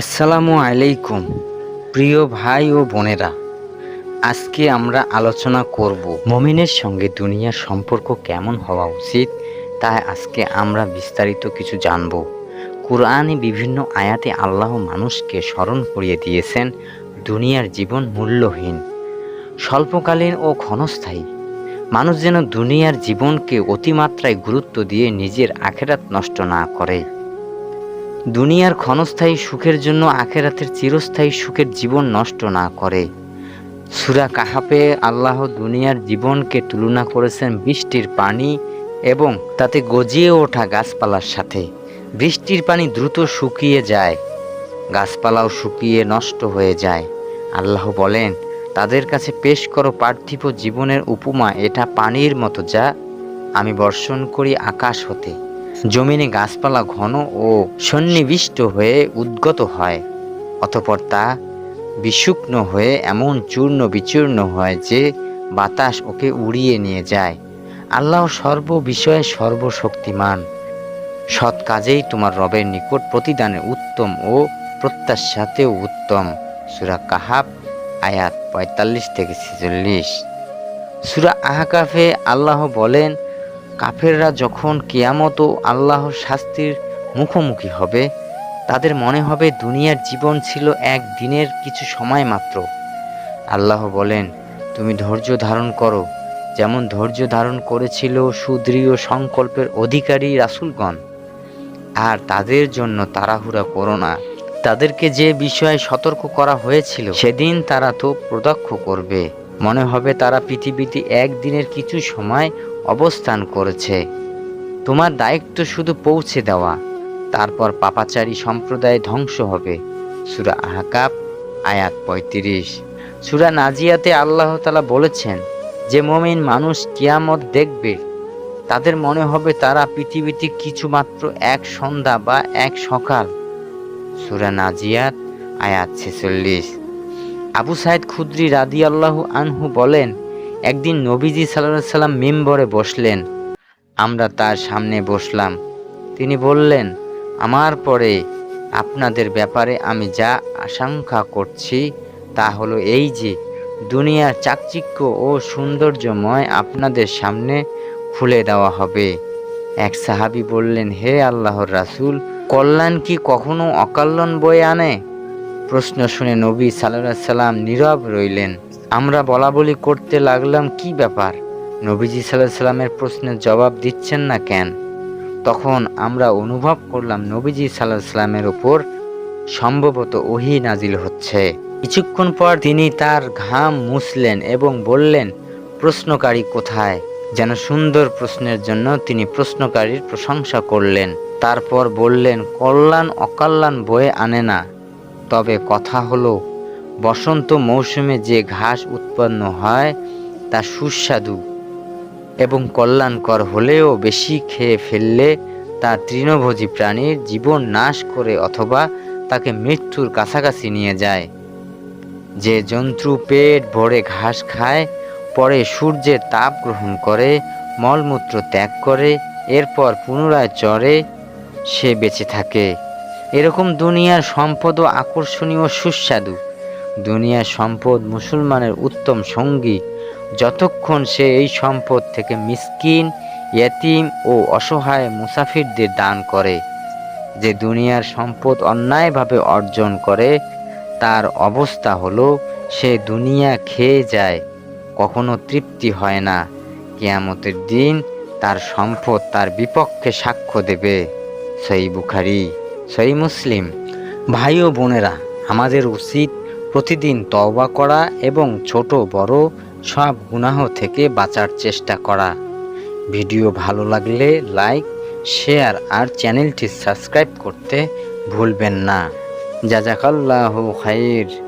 আসসালামু আলাইকুম, প্রিয় ভাই ও বোনেরা। আজকে আমরা আলোচনা করব মমিনের সঙ্গে দুনিয়ার সম্পর্ক কেমন হওয়া উচিত, তাই আজকে আমরা বিস্তারিত কিছু জানব। কোরআনে বিভিন্ন আয়াতে আল্লাহ মানুষকে স্মরণ করিয়ে দিয়েছেন, দুনিয়ার জীবন মূল্যহীন, স্বল্পকালীন ও ক্ষণস্থায়ী। মানুষ যেন দুনিয়ার জীবনকে অতিমাত্রায় গুরুত্ব দিয়ে নিজের আখেরাত নষ্ট না করে। দুনিয়ার ক্ষণস্থায়ী সুখের জন্য আখেরাতের চিরস্থায়ী সুখের জীবন নষ্ট না করে। সুরা কাহাপে আল্লাহ দুনিয়ার জীবনকে তুলনা করেছেন বৃষ্টির পানি এবং তাতে গজিয়ে ওঠা গাছপালার সাথে। বৃষ্টির পানি দ্রুত শুকিয়ে যায়, গাছপালাও শুকিয়ে নষ্ট হয়ে যায়। আল্লাহ বলেন, তাদের কাছে পেশ করো পার্থিব জীবনের উপমা, এটা পানির মতো যা আমি বর্ষণ করি আকাশ হতে। জমিনে গাছপালা ঘন ও সন্নিবিষ্ট হয়ে উদ্গত হয়, অতপর তা বিশুক্ন হয়ে এমন চূর্ণ বিচূর্ণ হয় যে বাতাস ওকে উড়িয়ে নিয়ে যায়। আল্লাহ সর্ব বিষয়ে সর্বশক্তিমান। সৎ কাজেই তোমার রবের নিকট প্রতিদানের উত্তম ও প্রত্যাশাতেও উত্তম। সুরা কাহাব আয়াত পঁয়তাল্লিশ থেকে ছেচল্লিশ। সুরা আহাকাফে আল্লাহ বলেন কাফেররা যখন কিয়ামত ও আল্লাহর শাস্তির মুখোমুখি হবে, তাদের মনে হবে দুনিয়ার জীবন ছিল এক দিনের কিছু সময় মাত্র। আল্লাহ বলেন, তুমি ধৈর্য ধারণ করো, যেমন ধৈর্য ধারণ করেছিল সুদৃঢ় সংকল্পের অধিকারী রাসুলগণ। আর তাদের জন্য তাড়াহুড়া করো না। তাদেরকে যে বিষয়ে সতর্ক করা হয়েছিল, সেদিন তারা তো প্রত্যক্ষ করবে। মনে হবে তারা পৃথিবীতে একদিনের কিছু সময় অবস্থান করেছে। তোমার দায়িত্ব শুধু পৌঁছে দেওয়া। তারপর পাপাচারী সম্প্রদায় ধ্বংস হবে। সুরা আহকাব আয়াত পঁয়ত্রিশ। সুরা নাজিয়াতে আল্লাহ তালা বলেছেন, যে মমিন মানুষ কিয়ামত দেখবে, তাদের মনে হবে তারা পৃথিবীতে কিছুমাত্র এক সন্ধ্যা বা এক সকাল। সুরা নাজিয়াত, আয়াত ছেচল্লিশ। আবু সাইদ খুদ্রি রাদি আল্লাহু আনহু বলেন একদিন নবীজি সাল্লাহ সাল্লাম মেম্বরে বসলেন। আমরা তার সামনে বসলাম। তিনি বললেন, আমার পরে আপনাদের ব্যাপারে আমি যা আশঙ্কা করছি তা হলো এই যে, দুনিয়ার চাকচিক্য ও সৌন্দর্যময় আপনাদের সামনে খুলে দেওয়া হবে। এক সাহাবি বললেন, হে আল্লাহর রাসূল, কল্যাণ কি কখনো অকল্যাণ বয়ে আনে? প্রশ্ন শুনে নবী সাল্লাহ সাল্লাম নীরব রইলেন। আমরা বলা বলি করতে লাগলাম, কি ব্যাপার? নবীজি সাল্লাহ সাল্লামের প্রশ্নের জবাব দিচ্ছেন না কেন? তখন আমরা অনুভব করলাম নবীজি সাল্লাহ সাল্লামের ওপর সম্ভবত ওহি নাজিল হচ্ছে। কিছুক্ষণ পর তিনি তার ঘাম মুছলেন এবং বললেন, প্রশ্নকারী কোথায়? যেন সুন্দর প্রশ্নের জন্য তিনি প্রশ্নকারীর প্রশংসা করলেন। তারপর বললেন, কল্যাণ অকল্যাণ বয়ে আনে না। তবে কথা হলো বসন্ত মৌসুমে যে ঘাস উৎপন্ন হয়, তা সুস্বাদু এবং কল্যাণকর হলেও বেশি খেয়ে ফেললে তা তৃণভোজী প্রাণীর জীবন নাশ করে অথবা তাকে মৃত্যুর কাছাকাছি নিয়ে যায়। যে জন্তু পেট ভরে ঘাস খায়, পরে সূর্যের তাপ গ্রহণ করে, মলমূত্র ত্যাগ করে, এরপর পুনরায় চড়ে সে বেঁচে থাকে। এরকম দুনিয়ার সম্পদ আকর্ষণীয় সুস্বাদু। দুনিয়ার সম্পদ মুসলমানের উত্তম সঙ্গী। যতক্ষণ সে এই সম্পদ থেকে মিসকিন, ইয়তিম ও অসহায় মুসাফিরদের দান করে, যে দুনিয়ার সম্পদ অন্যায়ভাবে অর্জন করে, তার অবস্থা হলো, সে দুনিয়া খেয়ে যায়, কখনো তৃপ্তি হয় না। কেয়ামতের দিন তার সম্পদ তার বিপক্ষে সাক্ষ্য দেবে। সেই বুখারি, সেই মুসলিম। ভাই ও বোনেরা, আমাদের উচিত প্রতিদিন তওবা করা এবং ছোট বড় সব গুনাহ থেকে বাঁচার চেষ্টা করা। ভিডিও ভালো লাগলে লাইক, শেয়ার আর চ্যানেলটি সাবস্ক্রাইব করতে ভুলবেন না। জাজাকাল্লাহ খাইর।